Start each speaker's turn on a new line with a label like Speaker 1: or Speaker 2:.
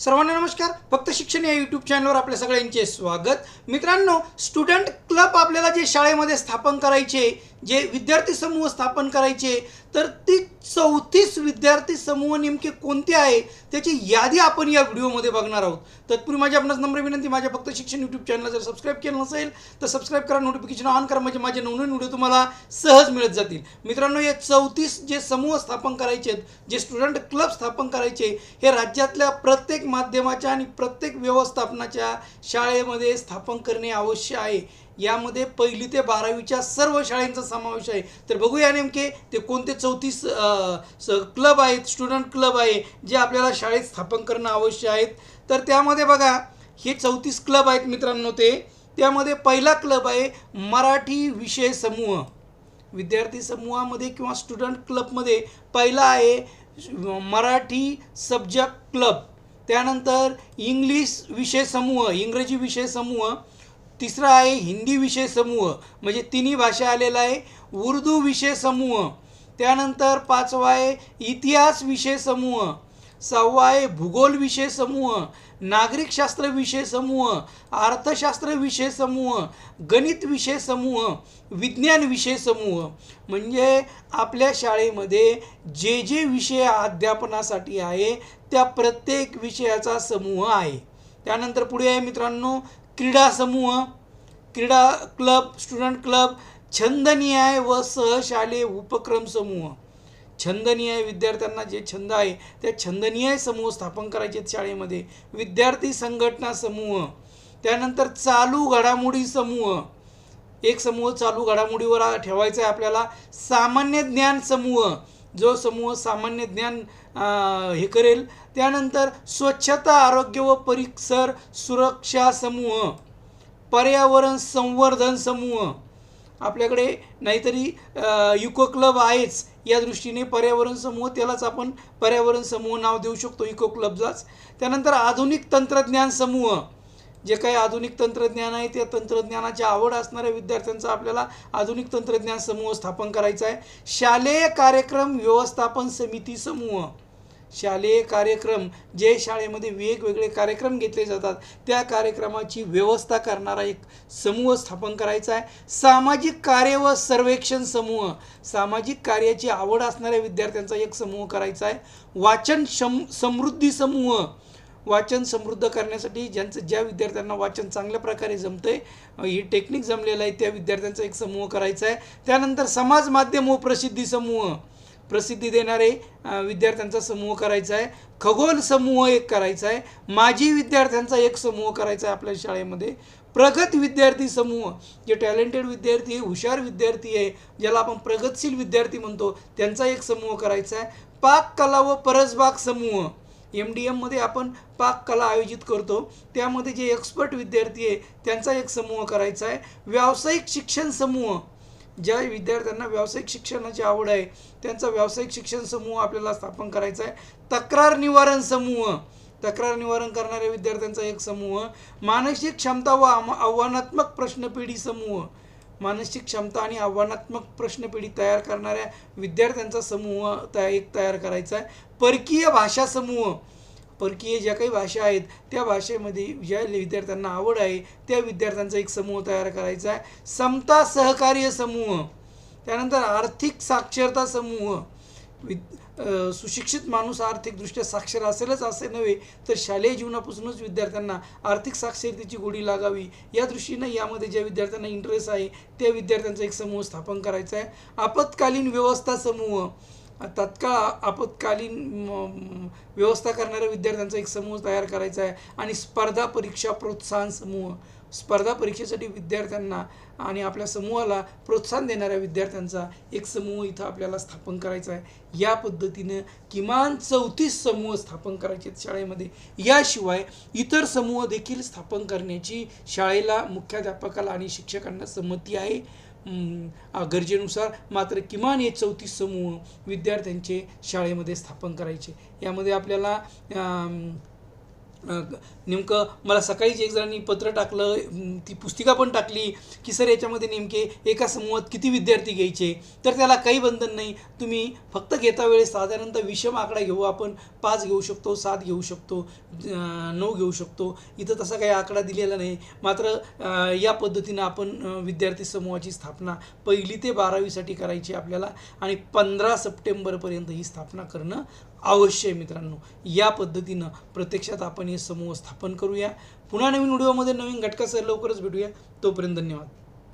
Speaker 1: सर्वांना नमस्कार. फक्त शिक्षण या यूट्यूब चॅनलवर आपल्या सगळ्यांचे स्वागत. मित्रांनो स्टुडंट क्लब आपल्याला जे शाळेमध्ये स्थापन करायचे जे विद्यार्थी समूह स्थापन करायचे तर ती चौतीस विद्यार्थी समूह नेमके कोणते आहे त्याची यादी आपण या व्हिडिओमध्ये बघणार आहोत. तत्पूर्वी माझी आपणास नम्र विनंती माझ्या फक्त शिक्षण यूट्यूब चॅनल जर सबस्क्राईब केलं नसेल तर सबस्क्राईब करा नोटिफिकेशन ऑन करा म्हणजे माझे नवनवीन व्हिडिओ तुम्हाला सहज मिळत जातील. मित्रांनो हे चौतीस जे समूह स्थापन करायचे आहेत जे स्टुडंट क्लब स्थापन करायचे हे राज्यातल्या प्रत्येक माध्यमाच्या आणि प्रत्येक व्यवस्थापनाच्या शाळेमध्ये स्थापन करणे आवश्यक आहे. यामध्ये पहिली ते बारावीच्या सर्व शाळेंचा समावेश आहे. तर बघूया नेमके ते कोणते चौतीस क्लब आहेत स्टुडंट क्लब आहे जे आपल्याला शाळेत स्थापन करणं आवश्यक आहेत. तर त्यामध्ये बघा हे चौतीस क्लब आहेत मित्रांनो ते. त्यामध्ये पहिला क्लब आहे मराठी विषय समूह. विद्यार्थी समूहामध्ये किंवा स्टुडंट क्लबमध्ये पहिला आहे मराठी सब्जेक्ट क्लब. त्यानंतर इंग्लिश विषय समूह इंग्रजी विषय समूह तिसरा आहे हिंदी विषय समूह. म्हणजे तिन्ही भाषा आलेला आहे. उर्दू विषय समूह. त्यानंतर पाचवा आहे इतिहास विषय समूह. सहावा आहे भूगोल विषय समूह. नागरिकशास्त्र विषय समूह. अर्थशास्त्र विषय समूह. गणित विषय समूह. विज्ञान विषय समूह. म्हणजे आपल्या शाळेमध्ये जे जे विषय अध्यापनासाठी आहे त्या प्रत्येक विषयाचा समूह आहे. त्यानंतर पुढे आहे मित्रांनो क्रीडा समूह क्रीडा क्लब स्टुडंट क्लब छंदनियाय व सहशालेय उपक्रम समूह. छंदनियाय विद्यार्थ्यांना जे छंद आहे त्या छंदनियाय समूह स्थापन करायचे आहेत शाळेमध्ये. विद्यार्थी संघटना समूह. त्यानंतर चालू घडामोडी समूह. एक समूह चालू घडामोडीवर ठेवायचा आहे आपल्याला सामान्य ज्ञान समूह. जो समूह सामान्य ज्ञान हे करेल त्यानंतर स्वच्छता आरोग्य व परिसर सुरक्षा समूह पर्यावरण संवर्धन समूह. आपल्याकडे नाहीतरी युको क्लब आहेच. या दृष्टीने पर्यावरण समूह त्यालाच आपण पर्यावरण समूह नाव देऊ शकतो इको क्लबलाच त्यानंतर आधुनिक तंत्रज्ञान समूह. जे काही आधुनिक तंत्रज्ञान आहे त्या तंत्रज्ञानाची आवड असणाऱ्या विद्यार्थ्यांचा आपल्याला आधुनिक तंत्रज्ञान समूह स्थापन करायचा आहे. शालेय कार्यक्रम व्यवस्थापन समिती समूह. शालेय कार्यक्रम जे शाळेमध्ये वेगवेगळे कार्यक्रम घेतले जातात त्या कार्यक्रमाची व्यवस्था करणारा एक समूह स्थापन करायचा आहे. सामाजिक कार्य व सर्वेक्षण समूह. सामाजिक कार्याची आवड असणाऱ्या विद्यार्थ्यांचा एक समूह करायचा आहे. वाचन शम समृद्धी समूह. वाचन समृद्ध करण्यासाठी ज्यांचं ज्या विद्यार्थ्यांना वाचन चांगल्या प्रकारे जमतंय आहे ही टेक्निक जमलेलं आहे त्या विद्यार्थ्यांचा एक समूह करायचा आहे. त्यानंतर समाज माध्यम व प्रसिद्धी समूह. प्रसिद्धी देणारे विद्यार्थ्यांचा समूह करायचा आहे. खगोल समूह एक करायचा आहे. माजी विद्यार्थ्यांचा एक समूह करायचा आहे आपल्या शाळेमध्ये. प्रगत विद्यार्थी समूह. जे टॅलेंटेड विद्यार्थी आहे हुशार विद्यार्थी आहे ज्याला आपण प्रगतशील विद्यार्थी म्हणतो त्यांचा एक समूह करायचा आहे. पाककला व परसबाग समूह. एम डी एममध्ये आपण पाककला आयोजित करतो. त्यामध्ये जे एक्सपर्ट विद्यार्थी आहे त्यांचा एक समूह करायचा आहे. व्यावसायिक शिक्षण समूह. ज्या विद्यार्थ्यांना व्यावसायिक शिक्षणाची आवड आहे त्यांचा व्यावसायिक शिक्षण समूह आपल्याला स्थापन करायचा आहे. तक्रार निवारण समूह. तक्रार निवारण करणाऱ्या विद्यार्थ्यांचा एक समूह. मानसिक क्षमता व आव्हानात्मक प्रश्नपिढी समूह. मानसिक क्षमता आणि आव्हानात्मक प्रश्नपिढी तयार करणाऱ्या विद्यार्थ्यांचा समूह तया एक तयार करायचा आहे. परकीय भाषा समूह. परकीय ज्या काही भाषा आहेत त्या भाषेमध्ये ज्या विद्यार्थ्यांना आवड आहे त्या विद्यार्थ्यांचा एक समूह तयार करायचा आहे. समता सहकार्य समूह. त्यानंतर आर्थिक साक्षरता समूह. विद सुशिक्षित माणूस आर्थिकदृष्ट्या साक्षर असेलच असे नव्हे तर शालेय जीवनापासूनच विद्यार्थ्यांना आर्थिक साक्षरतेची गोडी लागावी. या दृष्टीनं यामध्ये ज्या विद्यार्थ्यांना इंटरेस्ट आहे त्या विद्यार्थ्यांचा एक समूह स्थापन करायचा आहे. आपत्कालीन व्यवस्था समूह. तत्काळ आपत्कालीन व्यवस्था करणाऱ्या विद्यार्थ्यांचा एक समूह तयार करायचा आहे. आणि स्पर्धा परीक्षा प्रोत्साहन समूह. स्पर्धा परीक्षेसाठी विद्यार्थ्यांना आणि आपल्या समूहाला प्रोत्साहन देणाऱ्या विद्यार्थ्यांचा एक समूह इथं आपल्याला स्थापन करायचा आहे. या पद्धतीनं किमान चौतीस समूह स्थापन करायचे आहेत शाळेमध्ये. याशिवाय इतर समूह देखील स्थापन करण्याची शाळेला मुख्याध्यापकाला आणि शिक्षकांना संमती आहे. गरजेनुसार मात्र किमान हे चौतीस समूह विद्यार्थ्यांचे शाळेमध्ये स्थापन करायचे. यामध्ये आपल्याला नेमकं मला सकाळीच एक जणांनी पत्र टाकलं ती पुस्तिका पण टाकली की सर याच्यामध्ये नेमके एका समूहात किती विद्यार्थी घ्यायचे? तर त्याला काही बंधन नाही. तुम्ही फक्त घेता वेळेस साधारणतः विषम आकडा घेऊ आपण पाच घेऊ शकतो सात घेऊ शकतो नऊ घेऊ शकतो. इथं तसा काही आकडा दिलेला नाही. मात्र या पद्धतीनं आपण विद्यार्थी समूहाची स्थापना पहिली ते बारावीसाठी करायची आपल्याला आणि पंधरा सप्टेंबरपर्यंत ही स्थापना करणं अवश्य आहे मित्रांनो. या पद्धतीनं प्रत्यक्षात आपण हे समूह स्थापन करूया. पुन्हा नवीन व्हिडिओमध्ये नवीन घटकासह लवकरच भेटूया. तोपर्यंत धन्यवाद.